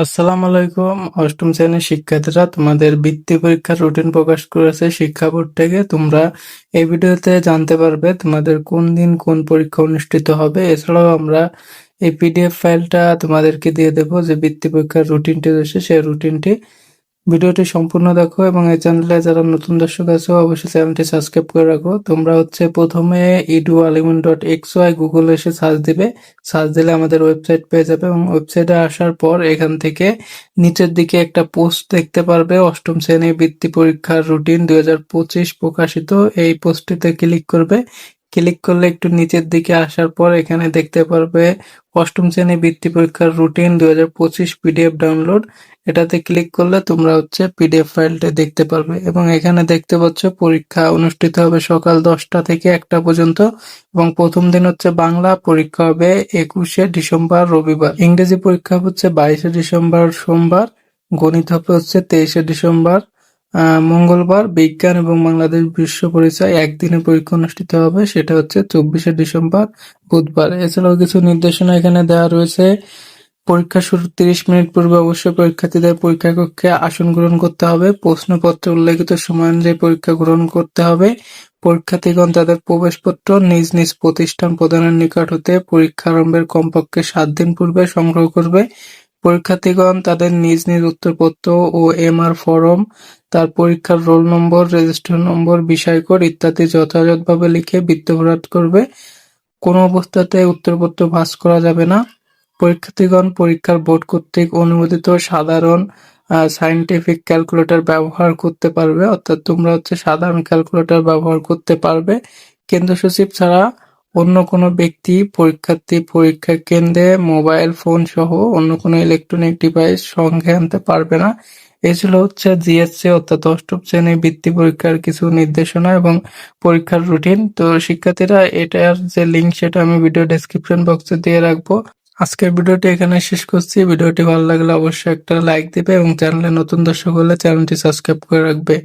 আসসালামু আলাইকুম। অষ্টম শ্রেণির শিক্ষার্থীরা, তোমাদের বৃত্তি পরীক্ষার রুটিন প্রকাশ করেছে শিক্ষা বোর্ড থেকে। তোমরা এই ভিডিওতে জানতে পারবে তোমাদের কোন দিন কোন পরীক্ষা অনুষ্ঠিত হবে। এছাড়াও আমরা এই পিডিএফ ফাইলটা তোমাদেরকে দিয়ে দেবো যে বৃত্তি পরীক্ষার রুটিনটি রয়েছে, সেই রুটিনটি ভিডিওটি সম্পূর্ণ দেখো এবং এই চ্যানেলে যারা নতুন দর্শক আছো, অবশ্যই চ্যানেলটি সাবস্ক্রাইব করে রাখো। তোমরা হচ্ছে প্রথমে ইডু আলিমন ডট এক্স ওয়াই গুগল এসে সার্চ দিবে। সার্চ দিলে আমাদের ওয়েবসাইট পেয়ে যাবে এবং ওয়েবসাইটে আসার পর এখান থেকে নিচের দিকে একটা পোস্ট দেখতে পারবে। অষ্টম শ্রেণি বৃত্তি পরীক্ষার রুটিন দুই হাজার পঁচিশ প্রকাশিত। এই পোস্টটিতে ক্লিক করবে। ক্লিক করলে একটু নিচের দিকে আসার পর এখানে দেখতে পারবে অষ্টম শ্রেণি বৃত্তি পরীক্ষার রুটিন দু হাজার পঁচিশ পিডিএফ ডাউনলোড এটাতে ক্লিক করলে তোমরা হচ্ছে পিডিএফ ফাইলটা দেখতে পারবে এবং এখানে দেখতে পাচ্ছ পরীক্ষা অনুষ্ঠিত হবে সকাল দশটা থেকে একটা পর্যন্ত এবং প্রথম দিন হচ্ছে বাংলা, পরীক্ষা হবে একুশে ডিসেম্বর, রবিবার। ইংরেজি পরীক্ষা হচ্ছে বাইশে ডিসেম্বর সোমবার, গণিত হবে হচ্ছে তেইশে ডিসেম্বর মঙ্গলবার বিজ্ঞান এবং বাংলাদেশ বিশ্ব পরিচয় একদিনের পরীক্ষা অনুষ্ঠিত হবে, সেটা হচ্ছে চব্বিশে ডিসেম্বর, বুধবার। এছাড়াও কিছু নির্দেশনা এখানে দেওয়া রয়েছে। পরীক্ষা শুরু তিরিশ মিনিট পূর্বে অবশ্যই পরীক্ষার্থীদের পরীক্ষা কক্ষে আসন গ্রহণ করতে হবে। প্রশ্নপত্রে উল্লেখিত সময় অনুযায়ী পরীক্ষা গ্রহণ করতে হবে। পরীক্ষার্থীগণ তাদের প্রবেশপত্র নিজ নিজ প্রতিষ্ঠান প্রদানের নিকট হতে পরীক্ষা আরম্ভের কমপক্ষে সাত দিন পূর্বে সংগ্রহ করবে। পরীক্ষার্থীগণ তাদের নিজ নিজ উত্তরপত্র ও এমআর ফরম, তার পরীক্ষার রোল নম্বর, রেজিস্টার নম্বর বিষয় কোড ইত্যাদি যথাযথভাবে লিখে বৃত্তভরাট করবে। কোনো অবস্থাতে উত্তরপত্র ভাঁজ করা যাবে না। পরীক্ষার্থীগণ পরীক্ষার বোর্ড কর্তৃক অনুমোদিত সাধারণ সায়েন্টিফিক ক্যালকুলেটর ব্যবহার করতে পারবে। অর্থাৎ তোমরা হচ্ছে সাধারণ ক্যালকুলেটর ব্যবহার করতে পারবে। কেন্দ্র সচিব ছাড়া অন্য কোনো ব্যক্তি পরীক্ষার্থী পরীক্ষা কেন্দ্রে মোবাইল ফোন সহ অন্য কোনো ইলেকট্রনিক ডিভাইস সঙ্গে আনতে পারবে না। এই ছিল হচ্ছে জিএসসি অর্থাৎ অষ্টম শ্রেণি বৃত্তি পরীক্ষার কিছু নির্দেশনা এবং পরীক্ষার রুটিন তো শিক্ষার্থীরা, এটার যে লিঙ্ক সেটা আমি ভিডিও ডেসক্রিপশন বক্সে দিয়ে রাখব। আজকের ভিডিওটি এখানে শেষ করছি। ভিডিওটি ভালো লাগলে অবশ্যই একটা লাইক দিবে এবং চ্যানেলে নতুন দর্শক হলে চ্যানেলটি সাবস্ক্রাইব করে রাখবে।